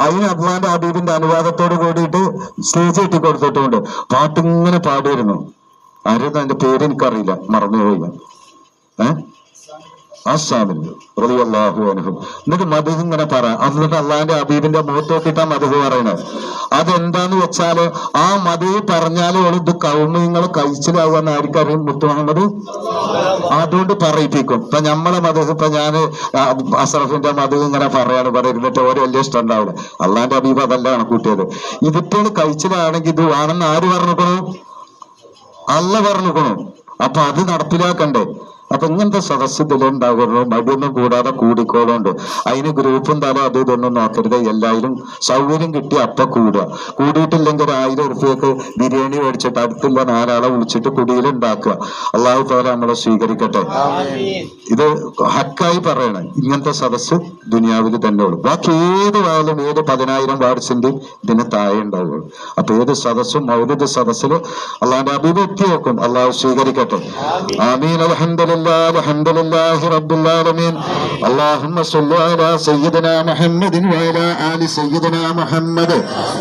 അതിന് അബ്ദുല്ലാന്റെ അബീബിന്റെ അനുവാദത്തോട് കൂടിയിട്ട് സ്റ്റേജ് ഇട്ടി കൊടുത്തിട്ടുണ്ട് പാട്ടിങ്ങനെ പാടിയിരുന്നു ആരും അതിന്റെ പേര് എനിക്കറിയില്ല. മറന്നുപോയി ഞാൻ. എന്നിട്ട് മധു ഇങ്ങനെ പറ. എന്നിട്ട് അള്ളാന്റെ അബീബിന്റെ മുഖത്ത് നോക്കിട്ടാ മധു പറയണത്. അതെന്താന്ന് വെച്ചാൽ ആ മധു പറഞ്ഞാലും ഓൾ ഇത് കൗമിങ്ങൾ കഴിച്ചിലാവുന്ന ആർക്കറിയും മുത്തു മുഹമ്മദ്? അതുകൊണ്ട് പറയിപ്പിക്കും. ഇപ്പൊ നമ്മളെ മധു ഇപ്പൊ ഞാൻ അസറഫിന്റെ മധു ഇങ്ങനെ പറയാണ് ഇരുന്നിട്ട് ഓരോ വലിയ ഇഷ്ടം ഉണ്ടാവില്ല അള്ളാന്റെ അബീബ് അതല്ലാണ് കൂട്ടിയത്. ഇതിപ്പോൾ കഴിച്ചിലാണെങ്കിൽ ഇത് വേണമെന്ന് ആര് പറഞ്ഞിക്കണു? അല്ല പറഞ്ഞിക്കണു. അപ്പൊ അത് നടപ്പിലാക്കണ്ടേ? അപ്പൊ ഇങ്ങനത്തെ സദസ് ഇതിലുണ്ടാകുള്ളൂ മടിയൊന്നും കൂടാതെ കൂടിക്കോളുണ്ട്. അതിന് ഗ്രൂപ്പും തല അത് ഇതൊന്നും നോക്കരുത്. എല്ലാവരും സൗകര്യം കിട്ടി അപ്പൊ കൂടുക. കൂടിയിട്ടില്ലെങ്കിൽ ഒരു ആയിരം ഉറുപ്പ്യക്ക് ബിരിയാണി മേടിച്ചിട്ട് അടുത്തുള്ള നാലാളെ വിളിച്ചിട്ട് കുടിയിലുണ്ടാക്കുക അള്ളാഹു താല നമ്മളെ സ്വീകരിക്കട്ടെ. ഇത് ഹക്കായി പറയണം. ഇങ്ങനത്തെ സദസ് ദുനിയാവിൽ തന്നെ ഉള്ളൂ. ബാക്കി ഏത് വായാലും ഏത് പതിനായിരം വാർഡ്സിന്റെ ഇതിന് താഴെ ഉണ്ടാവുള്ളൂ. അപ്പൊ ഏത് സദസ്സും മൗലിക സദസ്സിൽ അള്ളാഹിന്റെ അഭിവ്യക്തി നോക്കും അള്ളാഹു സ്വീകരിക്കട്ടെ. ആമീൻ. الله والحمد لله رب العالمين. اللهم صل على سيدنا محمد وعلى آل سيدنا محمد.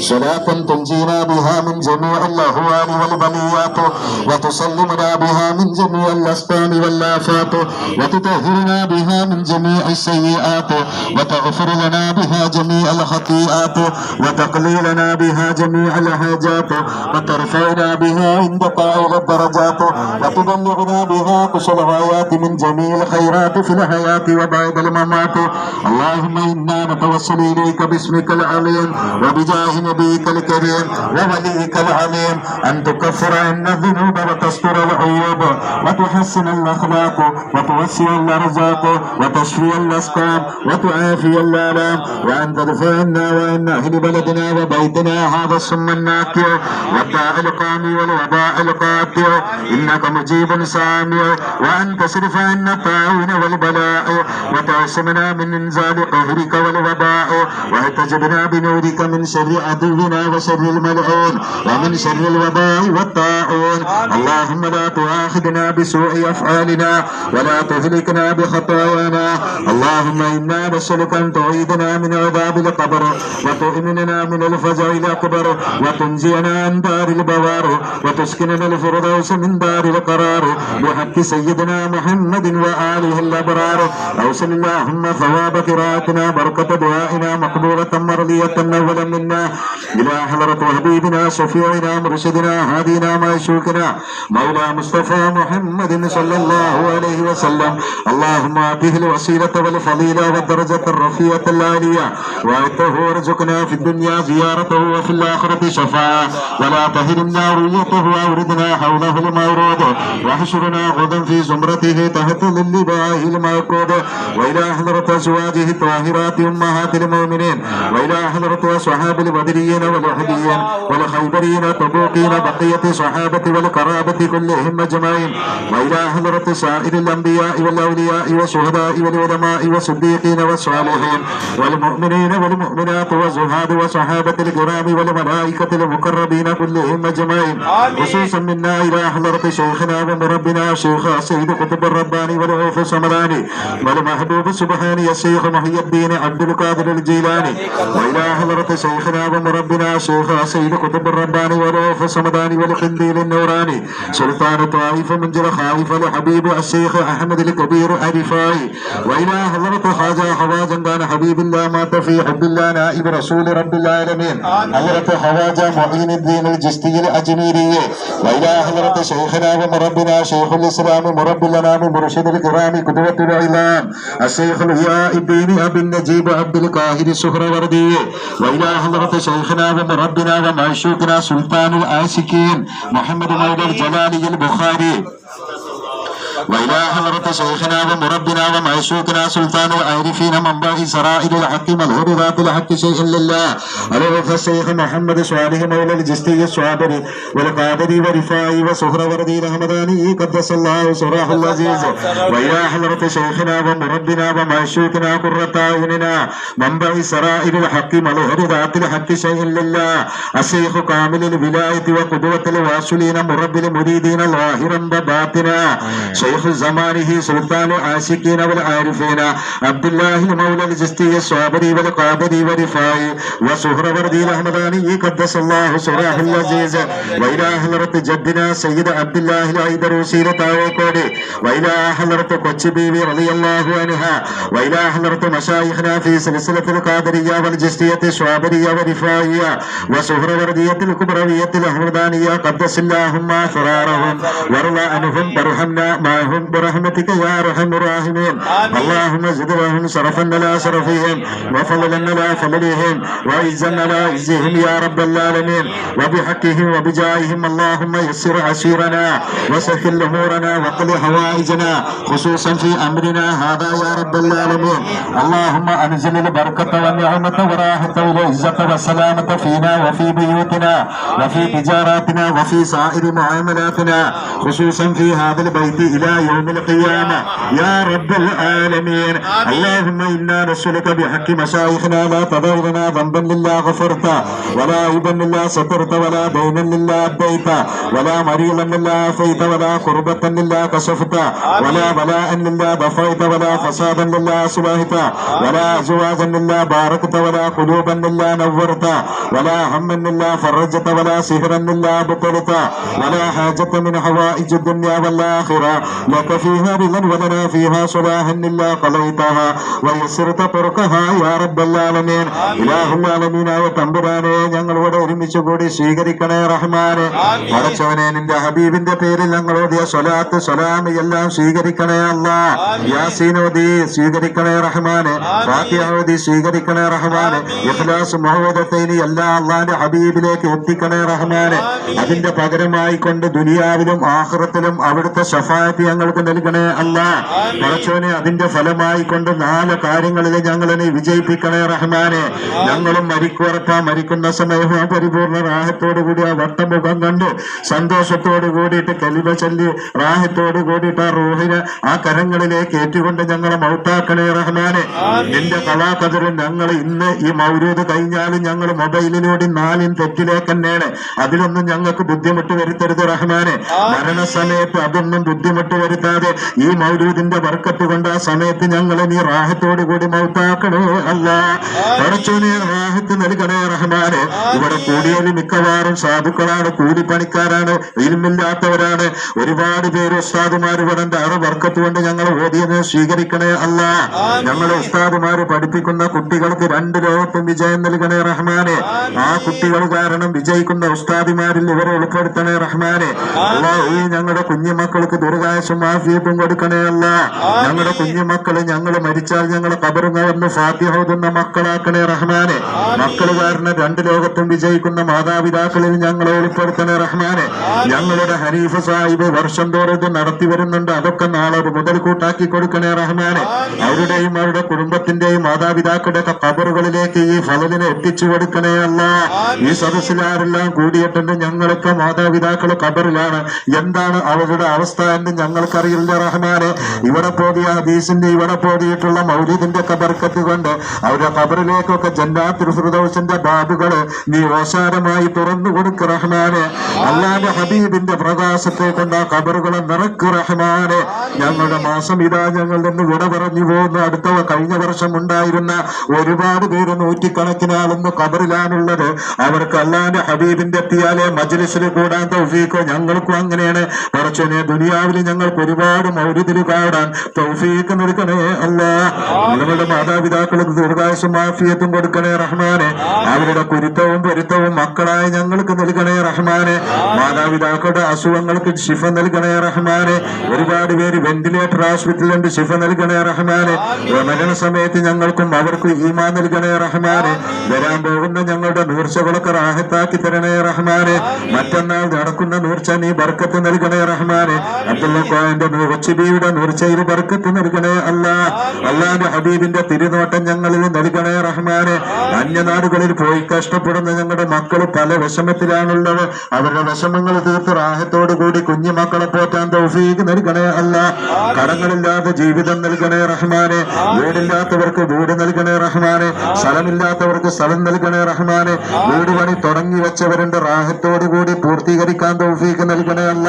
صلاة تنجينا بها من جميع الأهوال والبنيات وتسلمنا بها من جميع الأسباب واللافات وتطهرنا بها من جميع السيئات وتغفر لنا بها جميع الخطيئات وتقلي لنا بها جميع الهاجات وترفعنا بها عند طائل الدرجات وتبلغنا بها قصر الغايات من جميع الخيرات في الحياة وبعد الممات. اللهم إنا نتوسل إليك باسمك العليم وبجاه نبيك الكريم ووليك العليم. أن تكفر عنا الذنوب وتستر العيوب وتحسن الأخلاق وتوسع الأرزاق وتشفي الأسقام وتعافي الآلام. وأن تدفع عنا وعن أهل بلدنا وبيتنا هذا السم الناكع والداء القامي والوباء القاطع. إنك مجيب سامع. وأن تصرف عنا الطاعون والبلاء وتعصمنا من إنزال قهرك والوباء واحتجبنا بنورك من شر عدونا وشر الملعون ومن شر الوباء والطاعون. اللهم لا تؤاخذنا بسوء أفعالنا ولا تهلكنا بخطايانا. اللهم إنا نسألك أن تعيدنا من عذاب القبر وتؤمننا من الفزع الأكبر وتنجينا عن دار البوار وتسكننا الفردوس من دار القرار. بحق سيدنا محمد وآله الأبرار. أوصل اللهم ثواب قراءتنا بركة دعائنا مقبولة مرضية أولا منا. إلى حضرة حبيبنا صفيعنا مرشدنا هادينا معشوقنا. مولى مصطفى محمد صلى الله عليه وسلم. اللهم آته الوسيلة والفضيلة والدرجة الرفيعة العالية. وأعطه ورزقنا في الدنيا زيارته وفي الآخرة شفاعة ولا تهرمنا رؤيته وأوردنا حوله المورود واحشرنا غدا في زمرة وسترته تحت من لبائه المعقود وإلى حضرة أزواجه الطاهرات أمهات المؤمنين. وإلى حضرة أصحاب البدريين والوحديين والخيبريين تبوكين بقية صحابة والقرابة كلهم أجمعين. وإلى حضرة سائر الأنبياء والأولياء والشهداء والعلماء والصديقين والصالحين والمؤمنين والمؤمنات والزهاد وصحابة الكرام والملائكة المقربين كلهم أجمعين. خصوصا منا إلى حضرة شيخنا ومربنا شيخ سيد قطب الرباني والعوف السمراني والمحبوب سبحاني الشيخ محي الدين عبد القادر الجيلاني والى حضره شيخنا ومربنا شيخ سيد قطب الرباني والعوف السمداني والقنديل النوراني سلطان طائف منزل خائف الحبيب الشيخ احمد الكبير الرفاعي والى حضره خواجه خواجه كان حبيب الله مات في حب الله نائب رسول رب العالمين حضره خواجه معين الدين الجستي الاجميري والى حضره شيخنا ومربنا شيخ الاسلام مرب الانام مرشد الكرام قدوه العلام الشيخ الهياء الدين ابي النجيب عبد القاهر السهروردي والى حضره شيخنا ومربنا ومعشوقنا سلطان العاشقين محمد مولى الجلالي البخاري وإلى حضرة شيخنا ومربنا ومعشوقنا سلطان العارفين منبع سرائر الحق مظهر ذات الحق شيء لله. الوفى الشيخ محمد صالح مولى الجستي الصابري والقادري ورفاعي وسهر وردي الهمداني قدس الله سراح العزيز. وإلى حضرة شيخنا ومربنا ومعشوقنا قرة أعيننا منبع سرائر الحق مظهر ذات الحق شيء لله. الشيخ كامل الولاية وقدوة الواصلين مرب المريدين ظاهرا وباطنا شيخ زمانه سلطان العاشقين والعارفين. عبد الله مولى الجستي الصابري والقابري ورفاعي وسهر وردي الأحمداني قدس الله سراه العزيز. وإلى حضرة جدنا سيد عبد الله العيدروسي لتاوكودي وإلى حضرة قدس بيبي رضي الله عنها. وإلى حضرة مشايخنا في سلسلة القادرية والجستية الصابرية ورفاعية وسهر وردية الكبروية الأحمدانية قدس اللهم فرارهم. وارضى عنهم برحمنا معهم برحمتك يا أرحم الراحمين. اللهم زد لهم شرفا لا شرفهم وفضلا لا فضلهم وعزا لا عزهم يا رب العالمين. وبحقهم وبجاههم اللهم يسر عسيرنا وسهل أمورنا وقل حوائجنا خصوصا في أمرنا هذا يا رب العالمين. اللهم أنزل البركة والنعمة وراحه والعزة والسلامة فينا وفي بيوتنا وفي تجاراتنا وفي سائر معاملاتنا خصوصا في هذا البيت إلى يوم القيامة. يا رب العالمين. اللهم إنا نسألك بحق مشايخنا لا تدع لنا ذنبا لله غفرت ولا عيبا لله سترت ولا دينا لله اديت ولا مريضا لله عافيت ولا قربة لله كشفت ولا بلاء لله دفعت ولا فسادا لله اصلحت ولا أزواجا لله باركت ولا قلوبا لله نورت ولا هما لله فرجت ولا سهرا لله بطلت ولا حاجة من حوائج الدنيا والآخرة. لك فيها رضا ولنا فيها صلاحا لله قضيتها ويسرت طرقها يا رب العالمين إله العالمين തമ്പുരാനെ ഞങ്ങളോട് ഒരുമിച്ച് കൂടി സ്വീകരിക്കണേ റഹ്മാനെ പടച്ചവനെ നിന്റെ ഹബീബിന്റെ പേരിൽ ഞങ്ങൾ ഓതിയ സ്വലാത്ത് സ്വലാമി എല്ലാം സ്വീകരിക്കണേ അല്ല യാസീനോദി സ്വീകരിക്കണേ റഹ്മാനെ ഫാത്തിയോദി സ്വീകരിക്കണേ റഹ്മാനെ ഇഖ്ലാസ് മുഹമ്മദത്തൈനി എല്ലാ അള്ളാന്റെ ഹബീബിലേക്ക് എത്തിക്കണേ റഹ്മാനെ അതിന്റെ പകരമായി കൊണ്ട് ദുനിയാവിലും ആഹ്റത്തിലും അവിടുത്തെ ഷഫായത്ത് ഞങ്ങൾക്ക് നൽകണേ അല്ല. പടച്ചോനെ അതിന്റെ ഫലമായി കൊണ്ട് നാല് കാര്യങ്ങളിൽ ഞങ്ങളെ വിജയിപ്പിക്കണേ റഹ്മാനെ. ഞങ്ങളും മരിക്കുറപ്പ മരിക്കുന്ന സമയം ആ പരിപൂർണ റാഹത്തോടു കൂടി ആ വട്ടമുഖം കണ്ട് സന്തോഷത്തോടു കൂടിയിട്ട് കലിമ ചൊല്ലി റാഹത്തോടു കൂടിയിട്ട് ആ റൂഹിനെ ആ കരങ്ങളിലേക്ക് ഏറ്റുകൊണ്ട് ഞങ്ങളെ മൗട്ടാക്കണേ റഹ്മാനെ. നിന്റെ കലാകതിരും ഞങ്ങൾ ഇന്ന് ഈ മൗരൂദ് കഴിഞ്ഞാലും ഞങ്ങൾ മൊബൈലിലൂടെ നാലിൻ തെറ്റിലേക്ക് തന്നെയാണ് അതിലൊന്നും ഞങ്ങൾക്ക് ബുദ്ധിമുട്ട് വരുത്തരുത് റഹ്മാനെ. മരണസമയത്ത് അതൊന്നും ബുദ്ധിമുട്ട് വരുത്താതെ ഈ മൗലൂദിന്റെ വർക്കത്ത് കൊണ്ട് ആ സമയത്ത് ഞങ്ങളെ നീ റാഹത്തോടു കൂടി മൗത്താക്കണേ? അല്ല. പടച്ചോനെ റാഹത്ത് നൽകണേ റഹ്മാനെ? ഇവിടെ കൂടിയത് മിക്കവാറും സാധുക്കളാണ് കൂലിപ്പണിക്കാരാണ് ഇൽമില്ലാത്തവരാണ്. ഒരുപാട് പേര് ഉസ്താദുമാർ ഇവിടെ ബർക്കത്ത് വർക്കത്ത് കൊണ്ട് ഞങ്ങൾ ഓതിയത് സ്വീകരിക്കണേ അല്ല. ഞങ്ങളെ ഉസ്താദുമാർ പഠിപ്പിക്കുന്ന കുട്ടികൾക്ക് രണ്ട് ലോകത്തും വിജയം നൽകണേ റഹ്മാനെ. ആ കുട്ടികൾ കാരണം വിജയിക്കുന്ന ഉസ്താദിമാരിൽ ഇവരെ ഉൾപ്പെടുത്തണേ റഹ്മാനെ. അല്ല ഈ ഞങ്ങളുടെ കുഞ്ഞുമക്കൾക്ക് ദുർഗാശം ആഫിയത്തും കൊടുക്കണേ അല്ല ഞങ്ങളുടെ കുഞ്ഞുമക്കൾ ഞങ്ങൾ മരിച്ചാൽ ഞങ്ങളെ വന്ന് ഫാത്തിഹോതുന്ന മക്കളാക്കണേ റഹ്മാനെ. മക്കൾ കാരണം രണ്ട് ലോകത്തും വിജയിക്കുന്ന മാതാപിതാക്കളിൽ ഞങ്ങളെ ഉൾപ്പെടുത്തണേ റഹ്മാനെ. ഞങ്ങളുടെ ഹരീഫ് സാഹിബ് വർഷം തോറും ഇത് നടത്തി വരുന്നുണ്ട്. അതൊക്കെ നാളെ ഒരു മുതൽക്കൂട്ടാക്കി കൊടുക്കണേ റഹ്മാനെ. അവരുടെയും അവരുടെ കുടുംബത്തിന്റെയും മാതാപിതാക്കളുടെ ഒക്കെ കബറുകളിലേക്ക് ഈ ഫലലിനെ എത്തിച്ചു കൊടുക്കണേ അല്ല. ഈ സദസ്സിലാരെല്ലാം കൂടിയിട്ടുണ്ട് ഞങ്ങളൊക്കെ മാതാപിതാക്കൾ കബറിലാണ് എന്താണ് അവരുടെ അവസ്ഥ എന്ന് ഞങ്ങൾക്കറിയില്ല റഹ്മാനെ? ഇവിടെ പോതിയ ഹദീസിന്റെ ഇവിടെ പോതിയിട്ടുള്ള മൗലിദിന്റെ കബർക്കത്ത് കൊണ്ട് അവരുടെ കബറിലേക്കൊക്കെ ജന്നാത്തുൽ ഫിർദൗസിന്റെ ബാബുകൾ നീ ഓശാരമായി തുറന്നു കൊടുക്ക് റഹ്മാനെ. അല്ലാതെ ഹബീബിന്റെ പ്രകാശത്തെ കൊണ്ട് ആ കബറുകളെ നിറക്ക് റഹ്മാനെ. ഞങ്ങളുടെ മാസം ഇതാ ഞങ്ങൾ നിന്ന് വിട പറഞ്ഞു പോകുന്ന. അടുത്ത കഴിഞ്ഞ വർഷം ഉണ്ടായിരുന്ന ഒരുപാട് പേര് നൂറ്റിക്കണക്കിന് ആളൊന്ന് കബറിലാണുള്ളത്. അവർക്ക് അല്ലാതെ ഹബീബിന്റെ എത്തിയാലേ മജ്ലിസിൽ കൂടാൻ തൗഫീഖോ ഞങ്ങൾക്കും അങ്ങനെയാണ്. പറച്ചോനെ ദുനിയാവിൽ ഞങ്ങൾക്ക് ഒരുപാട് മൗര്യത്തിൽ കാണാൻ തൗഫീക്ക് നൽകണേ അല്ല. നിങ്ങളുടെ മാതാപിതാക്കൾക്ക് ദീർഘായുസും മാഫിയത്തും കൊടുക്കണേ റഹ്മാനെ. അവരുടെ കുരുത്തവും പൊരുത്തവും മക്കളായ ഞങ്ങൾക്ക് നൽകണേ റഹ്മാനെ. മാതാപിതാക്കളുടെ അസുഖങ്ങൾക്ക് ശിഫ നൽകണേ റഹ്മാനെ. ഒരുപാട് പേര് വെന്റിലേറ്റർ ആശുപത്രിയിലുണ്ട് ശിഫ നൽകണേ റഹ്മാനെ. മരണ സമയത്ത് ഞങ്ങൾക്കും അവർക്കും ഈമാ നൽകണേ റഹ്മാനെ. വരാൻ പോകുന്ന ഞങ്ങളുടെ നൂർച്ചകളൊക്കെ റാഹത്താക്കി തരണേ റഹ്മാനെ. മറ്റന്നാൾ നടക്കുന്ന നൂർച്ച നീ ബർക്കത്ത് നൽകണേ റഹ്മാനെ. അബ്ദുള്ള കോയന്റെ നൂർച്ചബിയുടെ നൂർച്ചയിൽ ബർക്കത്ത് നൽകണേ അല്ല. അല്ലാന്റെ ഹബീബിന്റെ തിരുനോട്ടം ഞങ്ങളിൽ നൽകണേ റഹ്മാനെ. അന്യനാടുകളിൽ പോയി കഷ്ടപ്പെടുന്ന ഞങ്ങളുടെ മക്കൾ പല വിഷമത്തിലാണുള്ളത്. അവരുടെ വിഷമങ്ങൾ തീർത്ത് റാഹത്തോടു കൂടി കുഞ്ഞു മക്കളെ പോറ്റാൻ തൗഫീഖ് നൽകണേ അല്ല. കടങ്ങളില്ലാതെ ജീവിതം നൽകണേ റഹ്മാനെ. വീടില്ലാത്തവർക്ക് വീട് നൽകണേ റഹ്മാനെ. സ്ഥലമില്ലാത്തവർക്ക് സ്ഥലം നൽകണേ റഹ്മാനെ. വീട് പണി തുടങ്ങി വെച്ചവരുടെ റാഹത്തോടു കൂടി പൂർത്തീകരിക്കാൻ തൗഫീഖ് നൽകണേ അല്ല.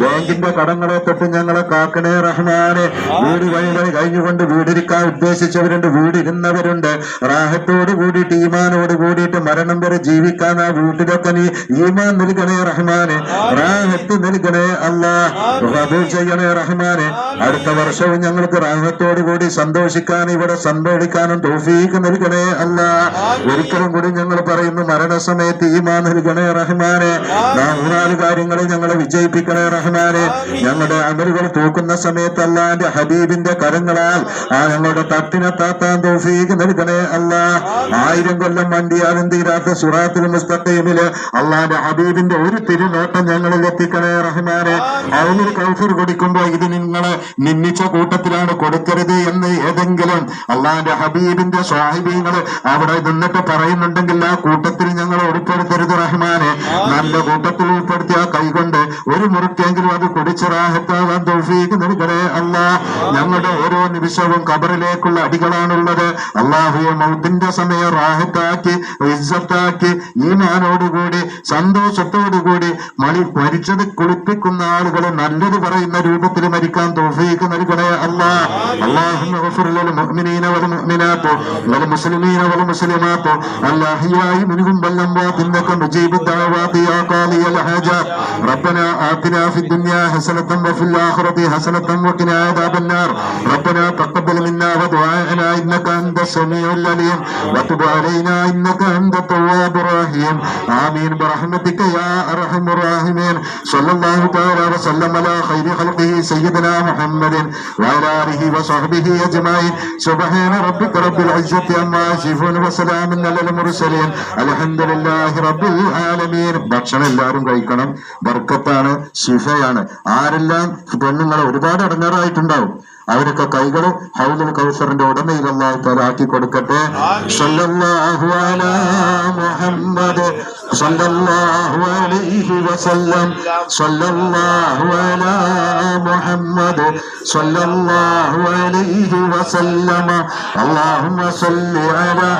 ബാങ്കിന്റെ കടങ്ങളെ തൊട്ട് ഞങ്ങളെ കാക്കണേ റഹ്മാനെ. വീട് വഴികൾ കഴിഞ്ഞുകൊണ്ട് വീടിരിക്കാൻ ഉദ്ദേശിച്ചവരുണ്ട് വീടിരുന്നവരുണ്ട്. റാഹത്തോട് കൂടിയിട്ട് ഈമാനോട് കൂടിയിട്ട് മരണം വരെ ജീവിക്കാൻ ആ വീട്ടിലൊക്കെ നീ ഈമാൻ നൽകണേ റഹ്മാനെ. റാഹത്ത് നൽകണേ അല്ലാ. ചെയ്യണേ റഹ്മാനെ. അടുത്ത വർഷവും ഞങ്ങൾക്ക് റാഹത്തോട് കൂടി സന്തോഷിക്കാൻ ഇവിടെ സന്തോഷിക്കാനും തോഫീക്ക് നൽകണേ അല്ല. ഒരിക്കലും കൂടി ഞങ്ങൾ പറയുന്നു മരണസമയത്ത് ഈമാൻ നൽകണേ റഹ്മാനെ. നാല് കാര്യങ്ങളെ ഞങ്ങളെ വിജയിപ്പിക്കണേ റഹ്മാനെ. ഞങ്ങളുടെ അമലുകൾ തൂക്കുന്ന സമയത്ത് അല്ലാന്റെ ഹബീബിന്റെ കരങ്ങളാൽ. ആ ഞങ്ങളുടെ തട്ടിനെ താത്താൻ തോഫീക്ക് നൽകണേ അല്ല. ആയിരം കൊല്ലം വണ്ടിയാലും തീരാത്ത സുറാത്തിൽ മുസ്തഖീമിൽ അള്ളാന്റെ ഹബീബിന്റെ ഒരു തിരുനോട്ടം ഞങ്ങളിൽ എത്തിക്കണേ റഹ്മാനെ. അവനിൽ കൗഫർ കൊടുക്കുമ്പോ ഇത് നിങ്ങളെ നിന്നിച്ച കൂട്ടത്തിലാണ് കൊടുക്കരുത് എന്ന് ഏതെങ്കിലും അള്ളാന്റെ ഹബീബിന്റെ സ്വാഹിബിങ്ങൾ അവിടെ നിന്നിട്ട് പറയുന്നുണ്ടെങ്കിൽ ആ കൂട്ടത്തിൽ ഞങ്ങൾ ഉൾപ്പെടുത്തരുത് റഹ്മാനെ. നല്ല കൂട്ടത്തിൽ ഉൾപ്പെടുത്തിയ കൈകൊണ്ട് ഒരു മുറുക്കെങ്കിലും അത് കുടിച്ച് റാഹത്താകാൻ തൗഫീക്ക് നൽകണേ അല്ല ഞങ്ങളുടെ ഓരോ നിമിഷവും കബറിലേക്കുള്ള അടികളാണുള്ളത് അള്ളാഹുയെ മൗത്തിന്റെ സമയം റാഹത്താക്കി ഇസ്സത്താക്കി ഈമാനോടുകൂടി സന്തോഷത്തോടുകൂടി മണി മരിച്ചത് കുളിപ്പിക്കുന്ന ആളുകൾ നല്ലത് പറയുന്ന രൂപത്തിൽ മരിക്കാൻ തൗഫീക്ക് നൽകണേ അല്ലാ اللهم اغفر للمؤمنين والمؤمنات والمسلمين والمسلمات الأحياء منهم والأموات إنك مجيب الدعوات يا قاضي الحاجات ربنا آتنا في الدنيا حسنة وفي الآخرة حسنة وقنا عذاب النار ربنا تقبل منا ودعاءنا إنك أنت السميع العليم وتب علينا إنك أنت التواب الرحيم آمين برحمتك يا أرحم الراحمين صلى الله تعالى وسلم على خير خلقه سيدنا محمد وعلى آله وصحبه أجمعين سبحان ربك رب العزة عما يصفون وسلام على المرسلين الحمد لله رب العالمين ഭക്ഷണം എല്ലാവരും കഴിക്കണം ബർക്കത്താണ് ശിഫയാണ് ആരെല്ലാം പെണ്ണുങ്ങൾ ഒരുപാട് അടങ്ങാറായിട്ടുണ്ടാവും. അവരൊക്കെ കൈകൾ ഹൗലുൽ കൗസറിന്റെ ഉടമയിൽ അള്ളാഹു താല ആക്കി കൊടുക്കട്ടെ. സല്ലല്ലാഹു അലാ സല്ലല്ലാഹു അലൈഹി വസല്ലം. സല്ലല്ലാഹു അലാ സല്ലല്ലാഹു അലൈഹി അല്ലാഹുമ്മ സല്ലി അലാ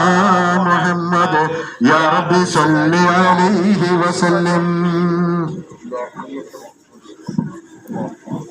യാ റബ്ബി സല്ലി അലൈഹി വസല്ലം. Baltimore.